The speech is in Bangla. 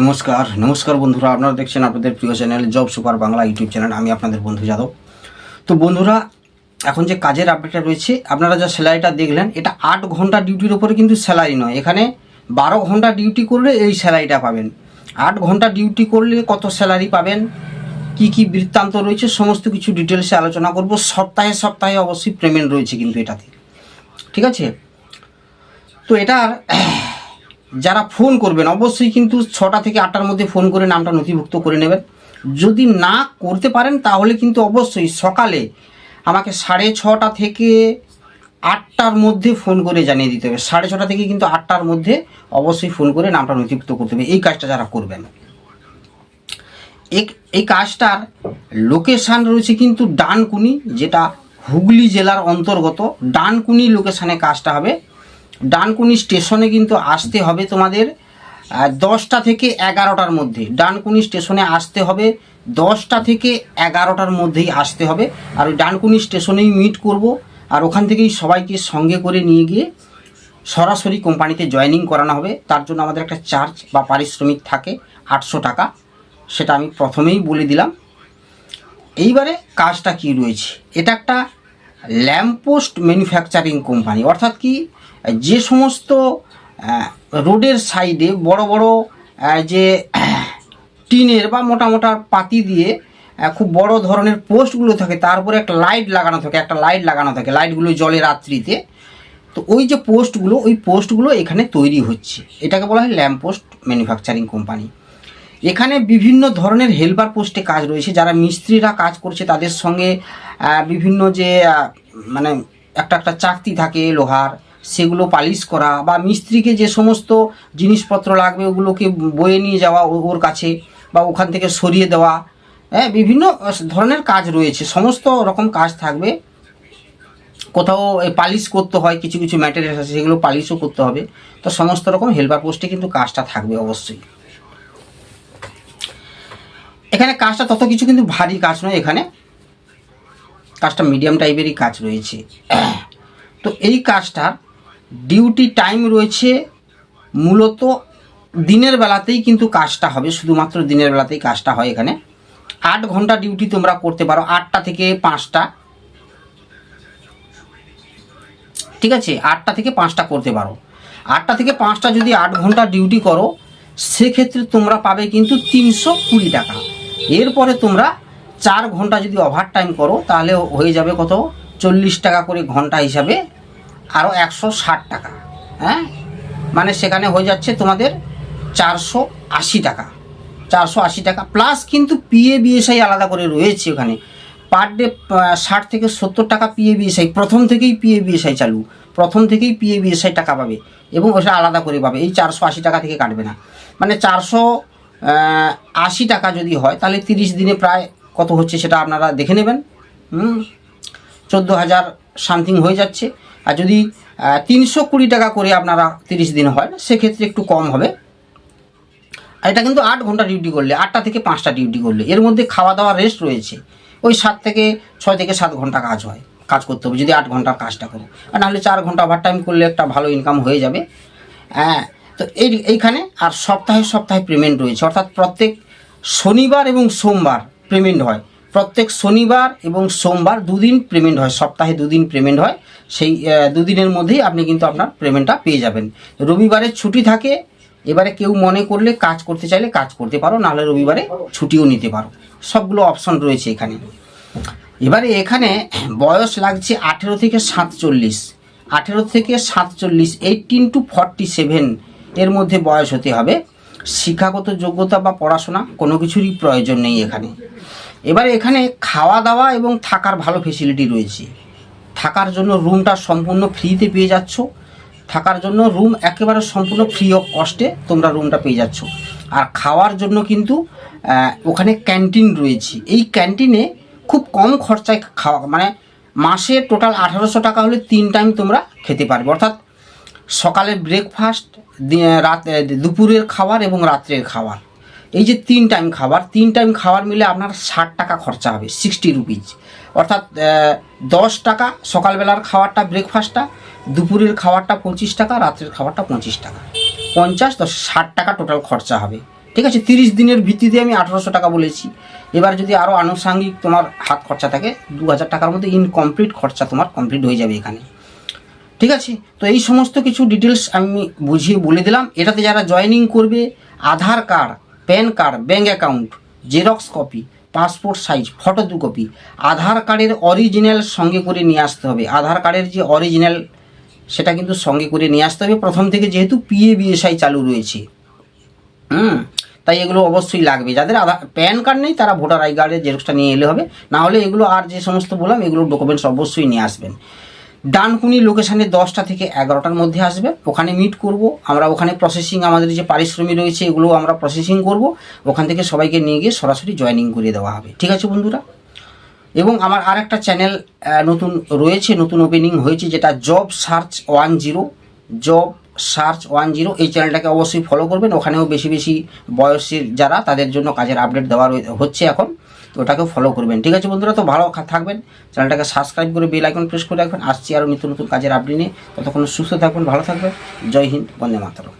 নমস্কার নমস্কার বন্ধুরা, আপনারা দেখছেন আপনাদের প্রিয় channel job super Bangla YouTube channel, আমি আপনাদের বন্ধু যাদব। তো বন্ধুরা, এখন যে কাজের আপডেটটা রয়েছে, আপনারা যা স্যালারিটা দেখলেন, এটা আট ঘণ্টা ডিউটির ওপরে কিন্তু স্যালারি নয়। এখানে বারো ঘণ্টা ডিউটি করলে এই স্যালারিটা পাবেন। আট ঘণ্টা ডিউটি করলে কত স্যালারি পাবেন? কি কি বৃত্তান্ত রয়েছে? সমস্ত কিছু ডিটেলসে আলোচনা করব। সপ্তাহে সপ্তাহে অবশ্যই পেমেন্ট রয়েছে কিন্তু এটাতে। ঠিক আছে? তো এটার যারা ফোন করবেন, অবশ্যই কিন্তু ছটা থেকে আটটার মধ্যে ফোন করে নামটা নথিভুক্ত করে নেবেন। যদি না করতে পারেন, তাহলে কিন্তু অবশ্যই সকালে আমাকে সাড়ে ছটা থেকে আটটার মধ্যে ফোন করে জানিয়ে দিতে হবে। সাড়ে ছটা থেকে কিন্তু আটটার মধ্যে অবশ্যই ফোন করে নামটা নথিভুক্ত করতে হবে। এই কাজটা যারা করবেন। এই কাজটার লোকেশান রয়েছে কিন্তু ডানকুনি, যেটা হুগলি জেলার অন্তর্গত। ডানকুনি লোকেশানে কাজটা হবে। ডানকুনি স্টেশনে কিন্তু আসতে হবে তোমাদের দশটা থেকে এগারোটার মধ্যে। ডানকুনি স্টেশনে আসতে হবে, দশটা থেকে এগারোটার মধ্যেই আসতে হবে। আর ওই ডানকুনি স্টেশনেই মিট করব। আর ওখান থেকেই সবাইকে সঙ্গে করে নিয়ে গিয়ে সরাসরি কোম্পানিতে জয়েনিং করানো হবে। তার জন্য আমাদের একটা চার্জ বা পারিশ্রমিক থাকে আটশো টাকা। সেটা আমি প্রথমেই বলে দিলাম। এইবারে কাজটা কি রয়েছে? এটা একটা ল্যাম্পপোস্ট ম্যানুফ্যাকচারিং কোম্পানি। অর্থাৎ কি? যে সমস্ত রোডের সাইডে বড় বড় যে টিনের বা মোটা মোটা পাতি দিয়ে খুব বড় ধরনের পোস্টগুলো থাকে তারপরে একটা লাইট লাগানো থাকে, একটা লাইট লাগানো থাকে, লাইটগুলো জলে রাত্রিতে। তো ওই যে পোস্টগুলো, ওই পোস্টগুলো এখানে তৈরি হচ্ছে। এটাকে বলা হয় ল্যাম্প পোস্ট ম্যানুফ্যাকচারিং কোম্পানি। এখানে বিভিন্ন ধরনের হেল্পার পোস্টে কাজ রয়েছে, যারা মিস্ত্রিরা কাজ করছে তাদের সঙ্গে বিভিন্ন যে মানে একটা একটা চাকতি থাকে লোহার সেগুলো পালিশ করা বা মিস্ত্রিকে যে সমস্ত জিনিসপত্র লাগবে ওগুলোকে বয়ে নিয়ে যাওয়া ওর কাছে বা ওখান থেকে সরিয়ে দেওয়া হ্যাঁ বিভিন্ন ধরনের কাজ রয়েছে। সমস্ত রকম কাজ থাকবে। কোথাও পালিশ করতে হয়, কিছু কিছু ম্যাটেরিয়াল আছে, সেগুলো পালিশও করতে হবে। তো সমস্ত রকম হেল্পার পোস্টে কিন্তু কাজটা থাকবে অবশ্যই। এখানে কাজটা তত কিছু কিন্তু ভারী কাজ নয়, এখানে কাজটা মিডিয়াম টাইপেরই কাজ রয়েছে। তো এই কাজটার ডিউটি টাইম রয়েছে মূলত দিনের বেলাতেই কিন্তু কাজটা হবে, শুধুমাত্র দিনের বেলাতেই কাজটা হয় এখানে। আট ঘণ্টা ডিউটি তোমরা করতে পারো, আটটা থেকে পাঁচটা। ঠিক আছে? আটটা থেকে পাঁচটা করতে পারো। আটটা থেকে পাঁচটা যদি আট ঘণ্টা ডিউটি করো, সেক্ষেত্রে তোমরা পাবে কিন্তু তিনশো কুড়ি টাকা। এরপরে তোমরা চার ঘণ্টা যদি ওভার টাইম করো, তাহলে হয়ে যাবে কত? চল্লিশ টাকা করে ঘণ্টা হিসাবে আরও একশো ষাট টাকা। হ্যাঁ? মানে সেখানে হয়ে যাচ্ছে তোমাদের চারশো আশি টাকা। চারশো আশি টাকা। প্লাস কিন্তু পিএ বিএসআই আলাদা করে রয়েছে ওখানে। পার ডে ষাট থেকে সত্তর টাকা পিএ বিএসআই প্রথম থেকেই পিএ বিএসআই চালু। প্রথম থেকেই পিএ বিএসআই টাকা পাবে। এবং ওটা আলাদা করে পাবে। এই চারশো আশি টাকা থেকে কাটবে না। মানে চারশো আশি টাকা যদি হয়, তাহলে তিরিশ দিনে প্রায় কত হচ্ছে সেটা আপনারা দেখে নেবেন। চোদ্দ হাজার সামথিং হয়ে যাচ্ছে। আর যদি তিনশো কুড়ি টাকা করে আপনারা তিরিশ দিন হয়, সেক্ষেত্রে একটু কম হবে। আর এটা কিন্তু আট ঘণ্টা ডিউটি করলে, আটটা থেকে পাঁচটা ডিউটি করলে। এর মধ্যে খাওয়া দাওয়া রেস্ট রয়েছে। ওই সাত থেকে ছয় থেকে সাত ঘণ্টা কাজ হয়, কাজ করতে হবে, যদি আট ঘণ্টার কাজটা করো। আর নাহলে চার ঘণ্টা ওভার টাইম করলে একটা ভালো ইনকাম হয়ে যাবে। হ্যাঁ তো এই, এইখানে আর সপ্তাহে সপ্তাহে পেমেন্ট রয়েছে। অর্থাৎ প্রত্যেক শনিবার এবং সোমবার পেমেন্ট হয়। প্রত্যেক শনিবার এবং সোমবার দুদিন পেমেন্ট হয়, সপ্তাহে দুদিন পেমেন্ট হয়। সেই দুদিনের মধ্যেই আপনি কিন্তু আপনার পেমেন্টটা পেয়ে যাবেন। রবিবারে ছুটি থাকে, এবারে কেউ মনে করলে কাজ করতে চাইলে কাজ করতে পারো, নাহলে রবিবারে ছুটিও নিতে পারো। সবগুলো অপশন রয়েছে এখানে। এবারে এখানে বয়স লাগছে আঠেরো থেকে সাতচল্লিশ। আঠেরো থেকে সাতচল্লিশ এইটিন টু ফর্টি সেভেন এর মধ্যে বয়স হতে হবে। শিক্ষাগত যোগ্যতা বা পড়াশোনা কোনো কিছুরই প্রয়োজন নেই এখানে। এবারে এখানে খাওয়া দাওয়া এবং থাকার ভালো ফেসিলিটি রয়েছে। থাকার জন্য রুমটা সম্পূর্ণ ফ্রিতে পেয়ে যাচ্ছ। থাকার জন্য রুম একেবারে সম্পূর্ণ ফ্রি অফ কস্টে তোমরা রুমটা পেয়ে যাচ্ছ। আর খাওয়ার জন্য কিন্তু ওখানে ক্যান্টিন রয়েছে। এই ক্যান্টিনে খুব কম খরচায় খাওয়া মানে মাসে টোটাল আঠারোশো টাকা হলে তিন টাইম তোমরা খেতে পারবে। অর্থাৎ সকালে ব্রেকফাস্ট রাত, দুপুরের খাবার এবং রাত্রের খাবার। এই যে তিন টাইম খাবার, তিন টাইম খাবার মিলে আপনার ষাট টাকা খরচা হবে সিক্সটি রুপিজ অর্থাৎ দশ টাকা সকালবেলার খাবারটা ব্রেকফাস্টটা দুপুরের খাবারটা পঁচিশ টাকা, রাত্রের খাবারটা পঁচিশ টাকা। পঞ্চাশ দশ ষাট টাকা টোটাল খরচা হবে। ঠিক আছে, তিরিশ দিনের ভিত্তিতে আমি আঠারোশো টাকা বলেছি। এবার যদি আরও আনুষাঙ্গিক তোমার হাত খরচা থাকে, দু হাজার টাকার মধ্যে ইনকমপ্লিট খরচা তোমার কমপ্লিট হয়ে যাবে এখানে। ঠিক আছে, তো এই সমস্ত কিছু ডিটেলস আমি বুঝিয়ে বলে দিলাম। এটাতে যারা জয়েনিং করবে, Aadhaar card PAN card, bank account, xerox copy, passport size photo দু কপি আধার কার্ডের অরিজিনাল সঙ্গে করে নিয়ে আসতে হবে। আধার কার্ডের যে অরিজিনাল, সেটা কিন্তু সঙ্গে করে নিয়ে আসতে হবে। প্রথম থেকে যেহেতু পিএ বিএসআই চালু রয়েছে। হুম? তাই এগুলো অবশ্যই লাগবে। যাদের আধার, প্যান কার্ড নেই, তারা ভোটার আই কার্ডের জেরক্সটা নিয়ে এলে হবে। না হলে এগুলো আর যে সমস্ত বললাম এগুলো ডকুমেন্টস অবশ্যই নিয়ে আসবেন। ডানকুনি লোকেশানে দশটা থেকে এগারোটার মধ্যে আসবে। ওখানে মিট করব। আমরা ওখানে প্রসেসিং আমাদের যে পারিশ্রমিক রয়েছে, এগুলো আমরা প্রসেসিং করব। ওখান থেকে সবাইকে নিয়ে গিয়ে সরাসরি জয়েনিং করিয়ে দেওয়া হবে। ঠিক আছে বন্ধুরা? এবং আমার আর একটা চ্যানেল নতুন রয়েছে, নতুন ওপেনিং হয়েছে, যেটা job search one zero job search one zero এই চ্যানেলটাকে অবশ্যই ফলো করবেন। ওখানেও বেশি বেশি বয়সের যারা, তাদের জন্য কাজের আপডেট দেওয়া হচ্ছে এখন। তো ওটাকে ফলো করবেন। ঠিক আছে বন্ধুরা, তো ভালো থাকবেন। চ্যানেলটাকে সাবস্ক্রাইব করে বেল আইকন প্রেস করে রাখবেন। আসছি আরও নিত্য নতুন কাজের আপডেট নিয়ে। ততক্ষণ সুস্থ থাকবেন ভালো থাকবেন। জয় হিন্দ, বন্দে মাতরম।